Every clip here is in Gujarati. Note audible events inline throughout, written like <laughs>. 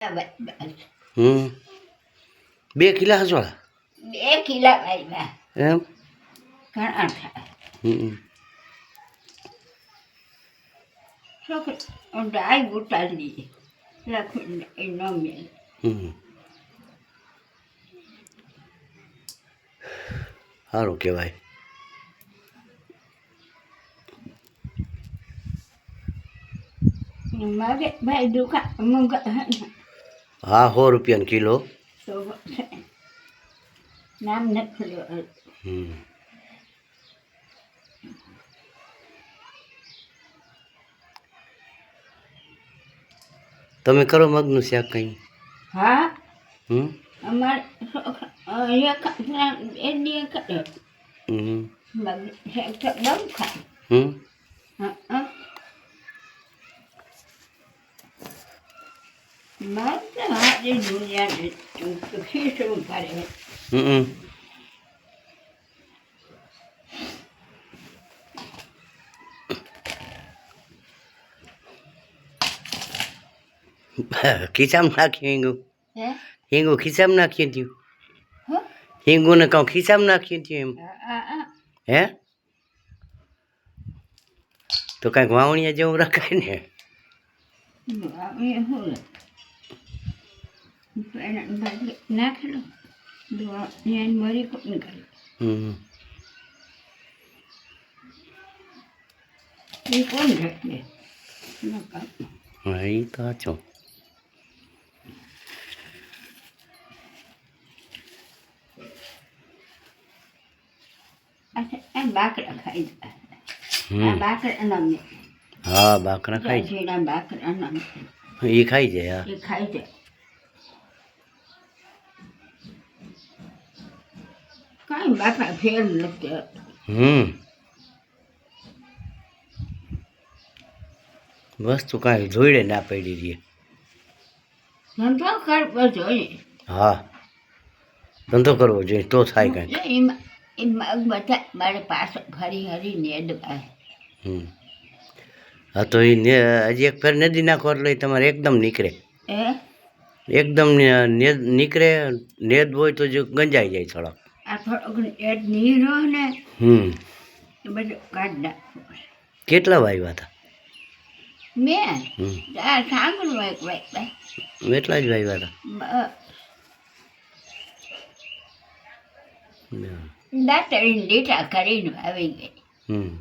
બસ બસ હમ બે કિલા હસવાળા બે કિલા વાવ્યા એમ ઘણા થાય હમ છોકરા ડાય ઉતારી લખું એ ન મેળ હમ સારું કહેવાય મારે ભાઈ દુકાન મંગા હા સો રૂપિયાનો કિલો. નામ હમ. તમે કરો મગનું શાક કંઈ. હા? હમ? અમારે એ હમ. બહુ ખાય. હમ હા હા મારે હારી દુનિયાને <laughs> ખીસું કરે હમ ખીચામાં નાખ્યું હિંગુ હિંગુ ખીચામાં નાખ્યું થયું. હિંગુને કહું ખીચામ નાખ્યું થયું એમ. હે તો કાંઈક વાવણીયા જેવું રખાય ને. અમે હું નાખેલો ત્યાં મરી કોણ કરે હમ એ કોણ રાખે નકા હા એ તો સાચું અચ્છા એમ બાકડા ખાઈ જાય આ હમ બાકડા નમે હા બાકરા ખાય છે જેડા બાકડા નમે એ ખાઈ જાય હા એ ખાઈ જાય કાંઈ બાપા ફેર નથી હમ વસ્તુ કાંઈ જોઈડે ના પડી રહી ધંધો કરવો જોઈએ હા ધંધો કરવો જોઈએ તો થાય કાંઈ એમાં બધા મારે પાછો ફરી હરીને અડવાય હમ હા તો એ ને હજી એક ફેર નદી નાખો એટલે તમારે એકદમ નીકળે એકદમ નીકળે નેદ હોય તો જો ગંજાઈ જાય થોડોક કેટલા વાવ્યા હતા? મેં? એક ભાઈ એટલા જ વાવ્યા હતા? દાંતડીને લીટા કરીને આવી ગઈ. હમ.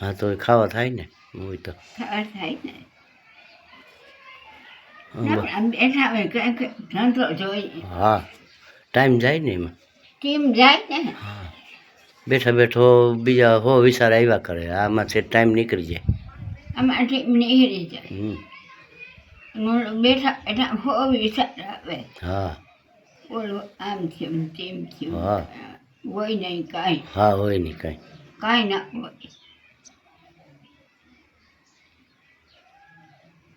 હા તો ખાવા થાય ને હોય તો. ખબર થાય ને. હા, ટાઈમ જાય ને એમાં? ટીમ જાય ને? હા. બેઠા બેઠો બીજા હો વિચાર આવ્યા કરે. આમાં છે ટાઈમ નીકળી જાય. આમાં ટીમ નીકળી જાય. બેઠા બેઠા હો વિચાર આવે. હા. બોલો આમ થયું તેમ થયું. હા. હોય નહીં કાંઈ. હા હોય નહીં કાંઈ. કાંઈ ના હોય.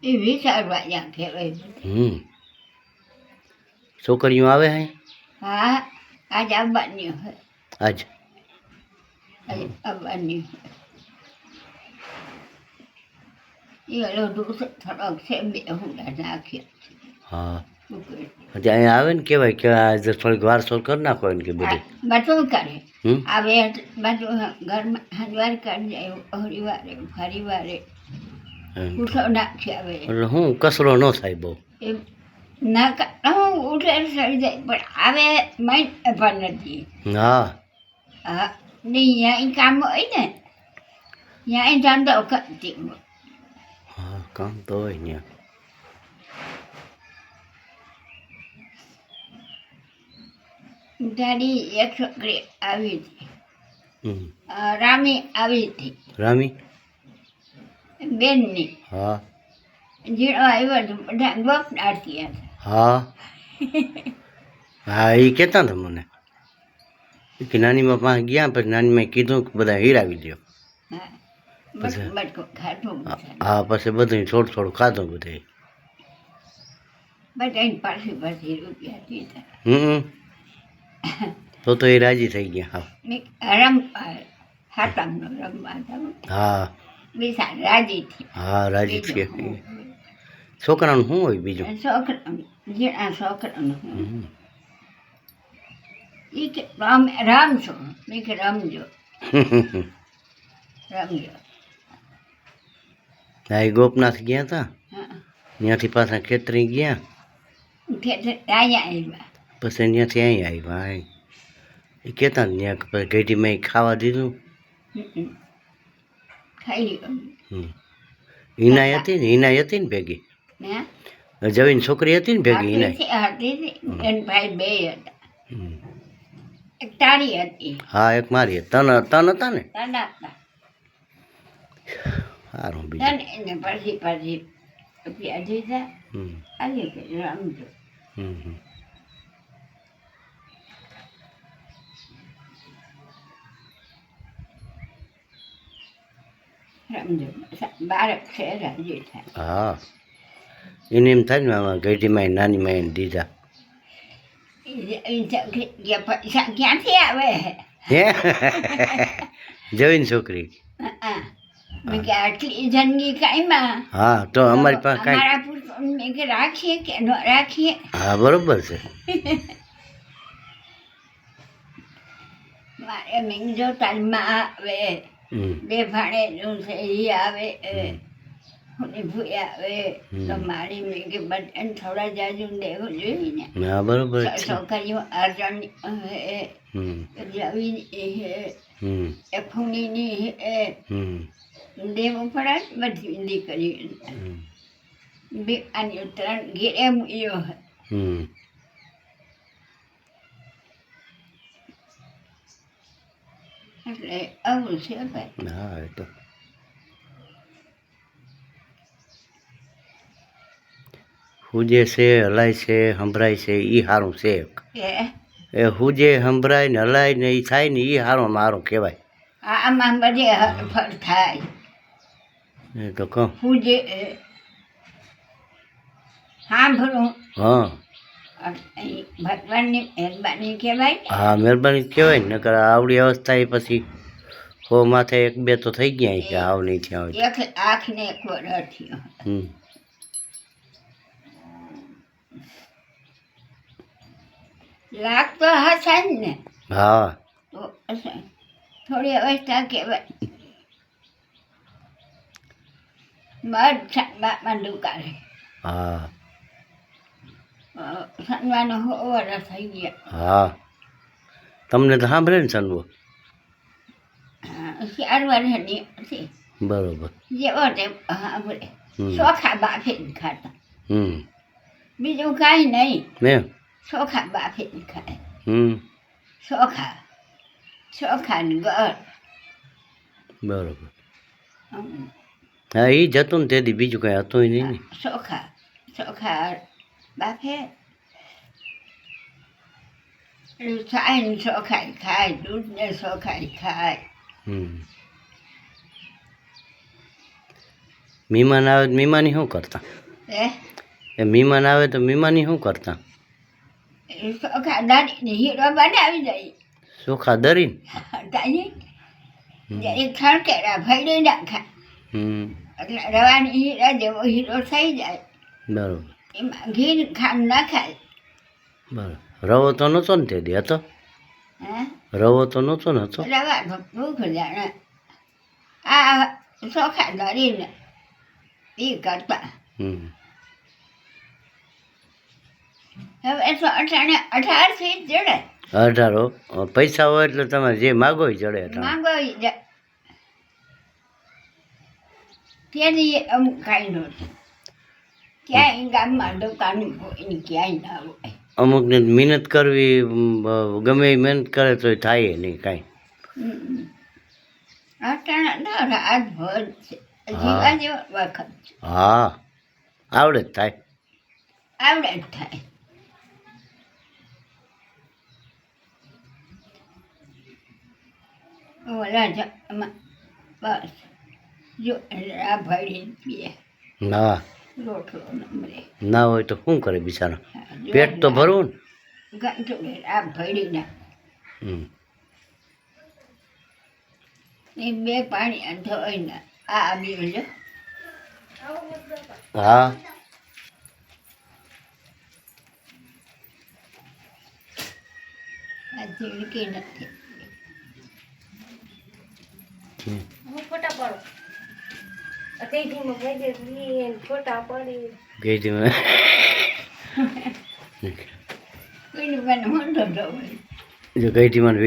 એ વિચારવા જ્યાં કહેવાય. હમ. છોકરીઓ આવે હે? હા આજ આવવાની હોય. આજ? આવવાની હોય. એ દૂધ થોડોક છે બે હુંડા નાખ્યા હા. ઉકળી. આવે ને કેવાય કે આજે થોડીક વાર સોલ કરી નાખો એને કે બધી. બધું કરે. આવે બધું ઘરમાં હજવાર કરી જાય એમ. ઉઠો નાખી આવે. એટલે હું કસરો ન થાય બહુ? ના હું ઉઠે સડી જાય પણ આવે માઇન્ડ પણ નથી. હા. હા ને અહીંયા કામ હોય ને ત્યાં ધંધો કરતી હા કામ તો હોય ને. તારી એક છોકરી આવી હતી. રામી આવી હતી. રામી? બેનની. હા. જીણો આવ્યો હતો બધા ગપ નાડતી હતા. હા. હા એ કહેતા હતા મને. કે નાનીમાં પાસે ગયા પછી નાનીમાં કીધું કે બધા હીરાવી દો હા. પછી બધું થોડું થોડું ખાધું બધું. હમ. તો તો એ રાજી થઈ ગયા હા. મેં હા. રાજી હા રાજી છે છોકરાનું શું હોય બીજું? છોકરા છોકરાનું એ કે રામ રામ મેં કે રમજો. <laughs> રમજો. આ એ ગોપનાથ ગયા હતા ત્યાંથી પાછા ખેતરી ગયા? પછી ત્યાંથી અહીં આવ્યા એ કહેતા ને ત્યાં પછી ઘેટીમાં ખાવા દીધું. હિનાય હતી ને હિનાય હતી ને ભેગી? જવીન છોકરી હતી ને ભેગી હિનાય હતી એન ભાઈ બે હતા. એક તારી હતી. હા એક મારી તન તન હતા ને? તન હતા. સારું બીજું. તન એને પછી પછી કે રમજો. રમજો. બાળક છે રાજી થાય હા. એને એમ થાય ને આમાં ઘેટીમાં નાની માં દીધા. પૈસા ક્યાંથી આવે હે? જવીન છોકરી. મેં આટલી જિંદગી કાંઈમાં હા તો અમારી પાસે કાંઈ મેં રાખીએ કે ન રાખીએ હા બરોબર છે. મારે મેં જો તાલમાં આવે હમ. બે ભાણે નું છે એ આવે છોકરીઓ દેવું પડે બધી દીકરીઓ બે આની ત્રણ ઘેરે મૂક્યો એટલે આવું છે ભાઈ. હા એ તો હુજે છે હલાય છે સંભળાય છે એ સારું છે એ હુજે સંભળાય ને હલાય ને એ થાય ને એ સારું મારો કહેવાય. આમાં બધે ફળ થાય. એ તો કહું. હુજે સાંભળું. હા. ભગવાનની મહેરબાની કહેવાય. હા મહેરબાની કહેવાય નકર આવડી અવસ્થા એ પછી હો માથે એક બે તો થઈ ગયા છે આવ નહીં થયા આંખને એક વરસ થયો હમ લાગતો હશે જ ને. હા. તો. થોડી અવસ્થા કહેવાય. મધ સન્માનમાં દુકાને હા. સન્માનો હો થઈ ગયા. હા. તમને તો સાંભળે ને સનવો? વર્ષની હતી બરોબર. જેવો તે સાંભળે. ચોખા બાફીને ખાતા. બીજું કાંઈ નહીં. ચોખા બાફીને ખાય ચોખા ચોખા ને ગળ બરોબર હા એ જતું ને તેથી બીજું કંઈ હતું નહીં ને ચોખા ચોખા બાફે ખાય ને ખાય દૂધ ને ચોખા ખાય હમ મહેમાન આવે તો મહેમાની શું કરતા એ મહેમાન આવે તો મહેમાની શું કરતા ચોખા દાડીને હીરો બનાવી જાય ચોખા દરીને તાજી જરી ખણકેરા ભરી નાખા હમ એટલે રવાની હીરા જેવો હીરો થઈ જાય બરોબર એમાં ઘી ખાંડ નાખાય બરોબર રવો તો નહોતો ને તે દી હતો હે રવો તો નહોતો ને હતો રવા ભૂખ જાણે આ ચોખા દરીને એ કરતા હમ અઢારથી જડે અઢારો. પૈસા હોય એટલે તમે જે માગો એ જડે માંગો ત્યાંથી અમુક કાંઈ નહોતું ક્યાંય ગામમાં દુકાન કોઈની ક્યાંય ના હોય. અમુકને મહેનત કરવી ગમે એ મહેનત કરે તો થાય નહીં કાંઈ. હા. આવડે જ થાય. આવડે જ થાય. ઓલા જામાં બસ. જો આ ભરીને પીએ ના. રોટલો નમરે. ના હોય તો શું કરે બિચારો? પેટ તો ભરવું ને. ગાંઠો આ ભરીને એ બે પાણી અંધો હોય ને આ આવી હા. આ જીણકી નથી. અત્યારથી <laughs>